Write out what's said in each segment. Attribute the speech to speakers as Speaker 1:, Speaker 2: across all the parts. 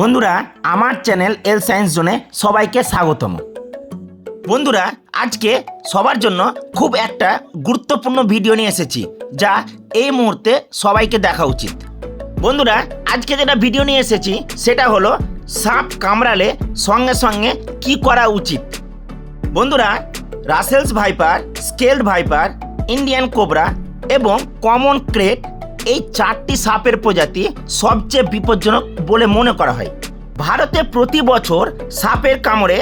Speaker 1: বন্ধুরা, আমার চ্যানেল এল সায়েন্স জোনে সবাইকে স্বাগতম। বন্ধুরা, আজকে সবার জন্য খুব একটা গুরুত্বপূর্ণ ভিডিও নিয়ে এসেছি, যা এই মুহূর্তে সবাইকে দেখা উচিত। বন্ধুরা, আজকে যেটা ভিডিও নিয়ে এসেছি, সেটা হলো সাপ কামড়ালে সঙ্গে সঙ্গে কি করা উচিত। বন্ধুরা Russell's viper scaled viper Indian cobra এবং কমন ক্রেট এই চারটি সাপের প্রজাতি সবচেয়ে বিপজ্জনক বলে মনে করা হয়। ভারতে প্রতি বছর সাপের কামড়ে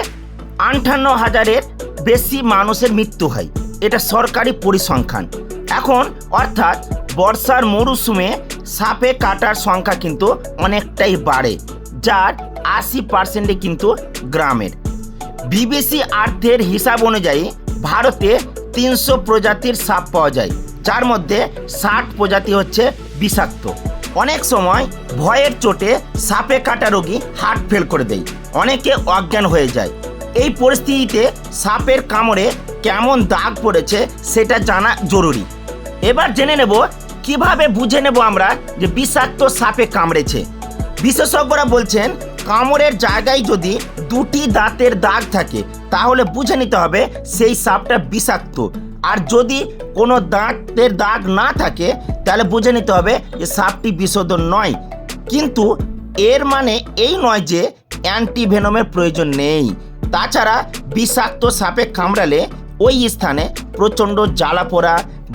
Speaker 1: আটান্ন হাজারের বেশি মানুষের মৃত্যু হয়। এটা সরকারি পরিসংখ্যান। এখন অর্থাৎ বর্ষার মরশুমে সাপে কাটার সংখ্যা কিন্তু অনেকটাই বাড়ে, যার আশি পার্সেন্টে কিন্তু গ্রামের। বিবিসি আর্থের হিসাব অনুযায়ী ভারতে তিনশো প্রজাতির সাপ পাওয়া যায়। যার মধ্যে ষাট প্রজাতি হচ্ছে বিষাক্ত। অনেক সময় ভয়ের চোটে সাপে কাটা রোগী হার্ট ফেল করে দেয়। অনেকে অজ্ঞান হয়ে যায়। এই পরিস্থিতিতে সাপের কামড়ে কেমন দাগ পড়েছে সেটা জানা জরুরি। এবার জেনে নেব, কীভাবে বুঝে নেব আমরা যে বিষাক্ত সাপে কামড়েছে? বিশেষজ্ঞরা বলছেন, কামড়ের জায়গায় যদি দুটি দাঁতের দাগ থাকে, তাহলে বুঝে নিতে হবে সেই সাপটা বিষাক্ত। আর যদি কোনো দাঁতের দাগ না থাকে, তাহলে বুঝে নিতে হবে যে সাপটি বিষধর নয়। কিন্তু এর মানে এই নয় যে অ্যান্টিভেনমের প্রয়োজন নেই। তাছাড়া বিষাক্ত সাপে কামড়ালে ওই স্থানে প্রচণ্ড জ্বালা পোড়া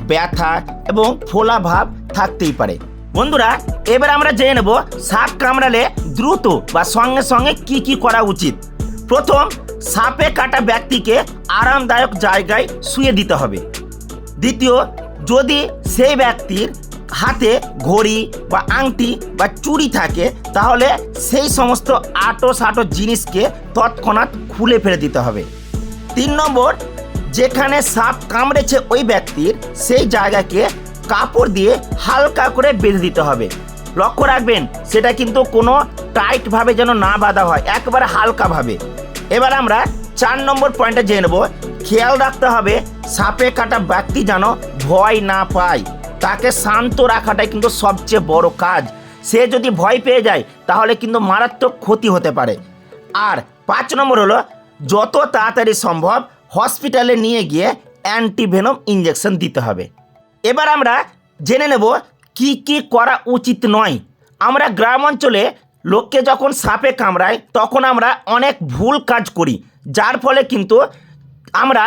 Speaker 1: ব্যথা এবং ফোলা ভাব থাকতেই পারে। বন্ধুরা, এবার আমরা জেনে নেব সাপ কামড়ালে দ্রুত বা সঙ্গে সঙ্গে কি কি করা উচিত। প্রথম সাপে কাটা ব্যক্তিকে আরামদায়ক জায়গায় শুয়ে দিতে হবে। দ্বিতীয়, যদি সেই ব্যক্তির হাতে ঘড়ি বা আংটি বা চুড়ি থাকে, তাহলে সেই সমস্ত আটো সাটো জিনিসকে তৎক্ষণাৎ খুলে ফেলে দিতে হবে। তিন নম্বর, যেখানে সাপ কামড়েছে ওই ব্যক্তির, সেই জায়গাকে কাপড় দিয়ে হালকা করে বেঁধে দিতে হবে। লক্ষ্য রাখবেন, সেটা কিন্তু কোনো টাইটভাবে যেন না বাঁধা হয়, একেবারে হালকাভাবে। এবার আমরা চার নম্বর পয়েন্টে জেনে নেব। খেয়াল রাখতে হবে, সাপে কাটা ব্যক্তি যেন ভয় না পায়। তাকে শান্ত রাখাটাই কিন্তু সবচেয়ে বড় কাজ। সে যদি ভয় পেয়ে যায়, তাহলে কিন্তু মারাত্মক ক্ষতি হতে পারে। আর পাঁচ নম্বর হলো, যত তাড়াতাড়ি সম্ভব হসপিটালে নিয়ে গিয়ে অ্যান্টিভেনম ইঞ্জেকশন দিতে হবে। এবার আমরা জেনে নেব কি কি করা উচিত নয়। আমরা গ্রাম অঞ্চলে লোককে যখন সাপে কামড়ায় তখন আমরা অনেক ভুল কাজ করি, যার ফলে কিন্তু আমরা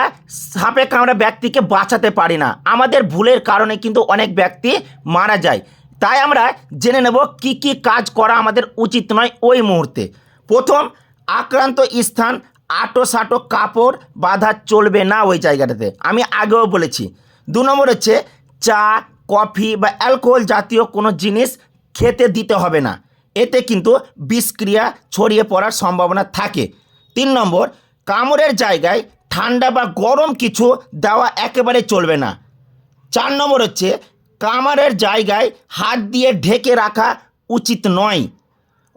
Speaker 1: সাপে কামড়া ব্যক্তিকে বাঁচাতে পারি না। আমাদের ভুলের কারণে কিন্তু অনেক ব্যক্তি মারা যায়। তাই আমরা জেনে নেব কি কি কাজ করা আমাদের উচিত নয় ওই মুহূর্তে। প্রথম, আক্রান্ত স্থান আটো সাটো কাপড় বাঁধা চলবে না ওই জায়গাটাতে। আমি আগেও বলেছি। দু নম্বর হচ্ছে চা কফি বা অ্যালকোহল জাতীয় কোনো জিনিস খেতে দিতে হবে না। এতে কিন্তু বিষক্রিয়া ছড়িয়ে পড়ার সম্ভাবনা থাকে। তিন নম্বর, কামড়ের জায়গায় ঠান্ডা বা গরম কিছু দেওয়া একেবারে চলবে না। চার নম্বর হচ্ছে কামারের জায়গায় হাত দিয়ে ঢেকে রাখা উচিত নয়।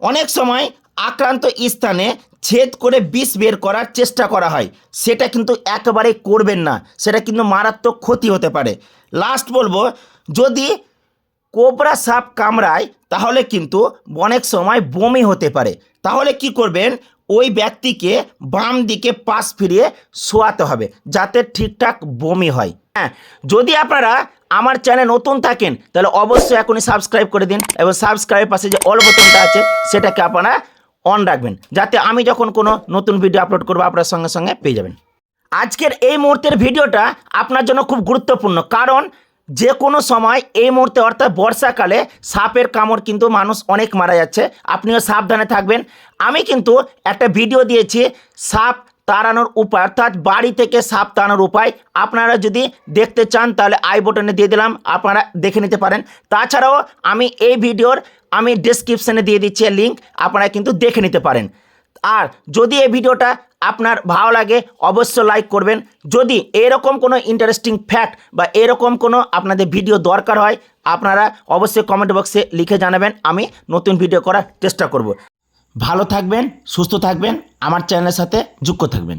Speaker 1: অনেক সময় আক্রান্ত স্থানে ছেদ করে বিষ বের করার চেষ্টা করা হয়। সেটা কিন্তু একেবারে করবেন না। সেটা কিন্তু মারাত্মক ক্ষতি হতে পারে। লাস্ট বলব, যদি কোবরা সাপ কামড়ায়, তাহলে কিন্তু অনেক সময় বমি হতে পারে। তাহলে কি করবেন? ওই ব্যক্তিকে বাম দিকে পাশ ফিরিয়ে শোয়াতে হবে, যাতে ঠিকঠাক বমি হয়। হ্যাঁ যদি আপনারা আমার চ্যানেল নতুন থাকেন, তাহলে অবশ্যই এখনই সাবস্ক্রাইব করে দিন এবং সাবস্ক্রাইবের পাশে যে অল বোতামটা আছে, সেটাকে আপনারা অন রাখবেন, যাতে আমি যখন কোনো নতুন ভিডিও আপলোড করব, আপনার সঙ্গে সঙ্গে পেয়ে যাবেন। আজকের এই মুহূর্তের ভিডিওটা আপনার জন্য খুব গুরুত্বপূর্ণ, কারণ যে কোনো সময় এই মুহূর্তে, অর্থাৎ বর্ষাকালে সাপের কামড় কিন্তু মানুষ অনেক মারা যাচ্ছে। আপনিও সাবধানে থাকবেন। আমি কিন্তু একটা ভিডিও দিয়েছি, সাপ তাড়ানোর উপায়, অর্থাৎ বাড়ি থেকে সাপ তাড়ানোর উপায়। আপনারা যদি দেখতে চান, তাহলে আই বটনে দিয়ে দিলাম, আপনারা দেখে নিতে পারেন। তাছাড়াও আমি এই ভিডিওর আমি ডেসক্রিপশানে দিয়ে দিচ্ছি লিঙ্ক আপনারা কিন্তু দেখে নিতে পারেন। আর যদি এই ভিডিওটা আপনার ভালো লাগে অবশ্য লাইক করবেন। যদি এরকম কোনো ইন্টারেস্টিং ফ্যাক্ট বা এরকম কোনো আপনাদের ভিডিও দরকার হয়, আপনারা অবশ্যই কমেন্ট বক্সে লিখে জানাবেন, আমি নতুন ভিডিও করার চেষ্টা করব। ভালো থাকবেন, সুস্থ থাকবেন, আমার চ্যানেলের সাথে যুক্ত থাকবেন।